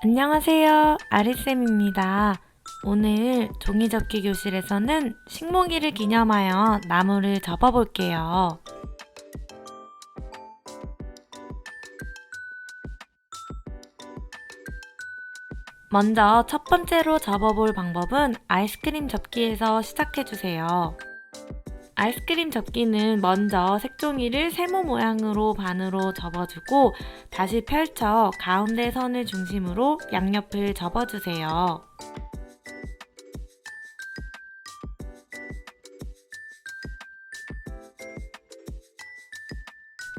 안녕하세요. 아리쌤입니다. 오늘 종이접기 교실에서는 식목일을 기념하여 나무를 접어볼게요. 먼저 첫 번째로 접어볼 방법은 아이스크림 접기에서 시작해주세요. 아이스크림 접기는 먼저 색종이를 세모 모양으로 반으로 접어주고 다시 펼쳐 가운데 선을 중심으로 양옆을 접어주세요.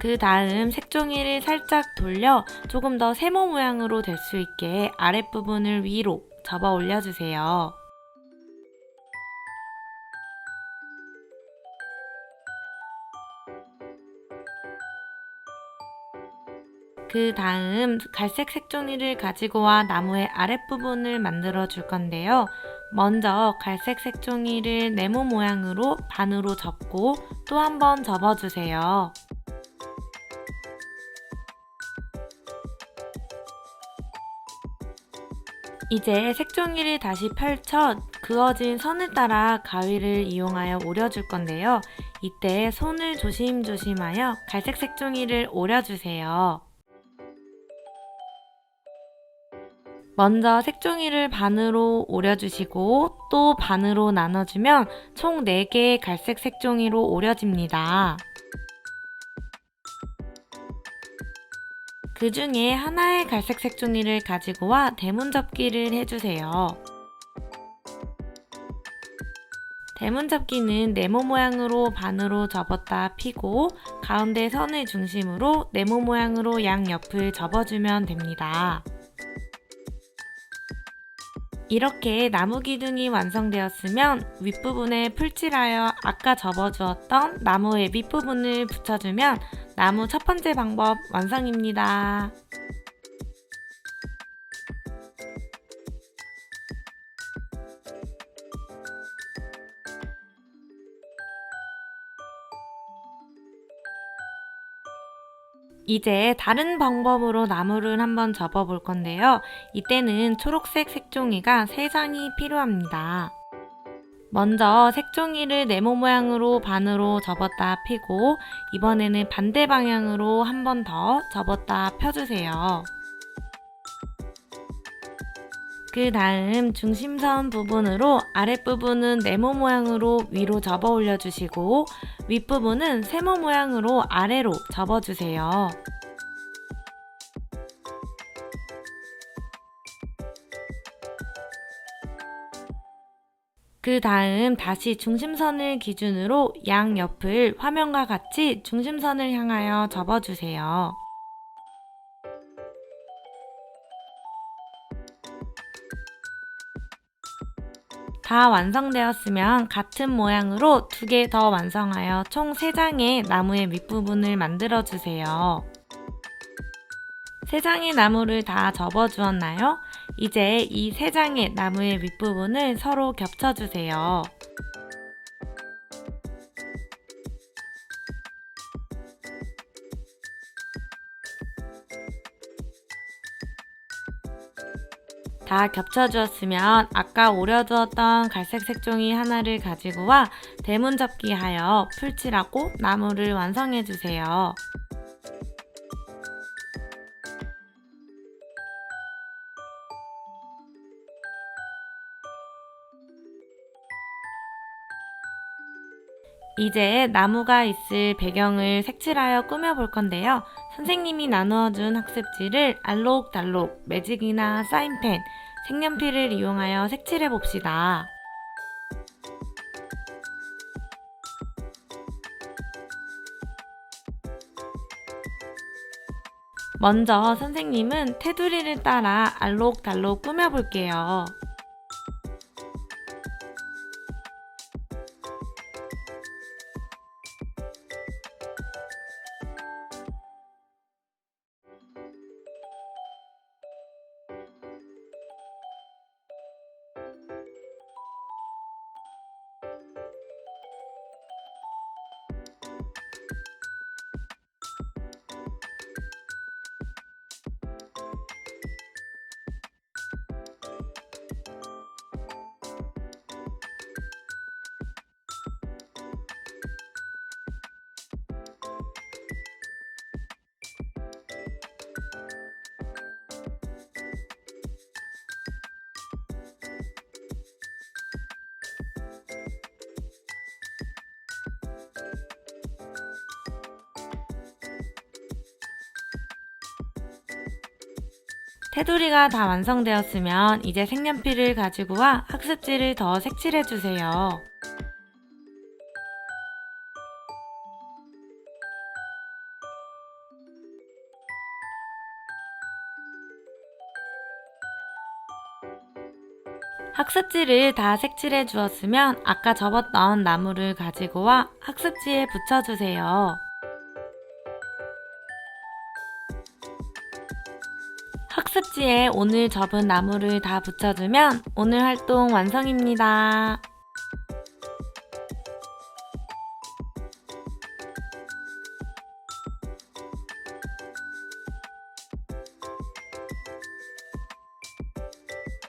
그 다음 색종이를 살짝 돌려 조금 더 세모 모양으로 될 수 있게 아랫부분을 위로 접어 올려주세요. 그 다음 갈색 색종이를 가지고 와 나무의 아랫부분을 만들어 줄 건데요. 먼저 갈색 색종이를 네모 모양으로 반으로 접고 또 한 번 접어 주세요. 이제 색종이를 다시 펼쳐 그어진 선을 따라 가위를 이용하여 오려줄 건데요. 이때 손을 조심조심하여 갈색 색종이를 오려주세요. 먼저 색종이를 반으로 오려주시고 또 반으로 나눠주면 총 4개의 갈색 색종이로 오려집니다. 그 중에 하나의 갈색 색종이를 가지고 와 대문 접기를 해주세요. 대문 접기는 네모 모양으로 반으로 접었다 펴고 가운데 선을 중심으로 네모 모양으로 양옆을 접어주면 됩니다. 이렇게 나무 기둥이 완성되었으면 윗부분에 풀칠하여 아까 접어주었던 나무의 밑부분을 붙여주면 나무 첫 번째 방법 완성입니다. 이제 다른 방법으로 나무를 한번 접어 볼 건데요. 이때는 초록색 색종이가 3장이 필요합니다. 먼저 색종이를 네모 모양으로 반으로 접었다 펴고 이번에는 반대 방향으로 한 번 더 접었다 펴주세요. 그 다음 중심선 부분으로 아랫부분은 네모 모양으로 위로 접어 올려주시고 윗부분은 세모 모양으로 아래로 접어주세요. 그 다음 다시 중심선을 기준으로 양 옆을 화면과 같이 중심선을 향하여 접어주세요. 다 완성되었으면 같은 모양으로 두 개 더 완성하여 총 3장의 나무의 밑부분을 만들어 주세요. 3장의 나무를 다 접어 주었나요? 이제 이 3장의 나무의 밑부분을 서로 겹쳐 주세요. 다 겹쳐주었으면 아까 오려두었던 갈색 색종이 하나를 가지고 와 대문 접기 하여 풀칠하고 나무를 완성해 주세요. 이제 나무가 있을 배경을 색칠하여 꾸며볼 건데요. 선생님이 나누어준 학습지를 알록달록 매직이나 사인펜, 색연필을 이용하여 색칠해 봅시다. 먼저 선생님은 테두리를 따라 알록달록 꾸며볼게요. 테두리가 다 완성되었으면 이제 색연필을 가지고 와 학습지를 더 색칠해주세요. 학습지를 다 색칠해 주었으면 아까 접었던 나무를 가지고 와 학습지에 붙여주세요. 학습지에 오늘 접은 나무를 다 붙여주면 오늘 활동 완성입니다.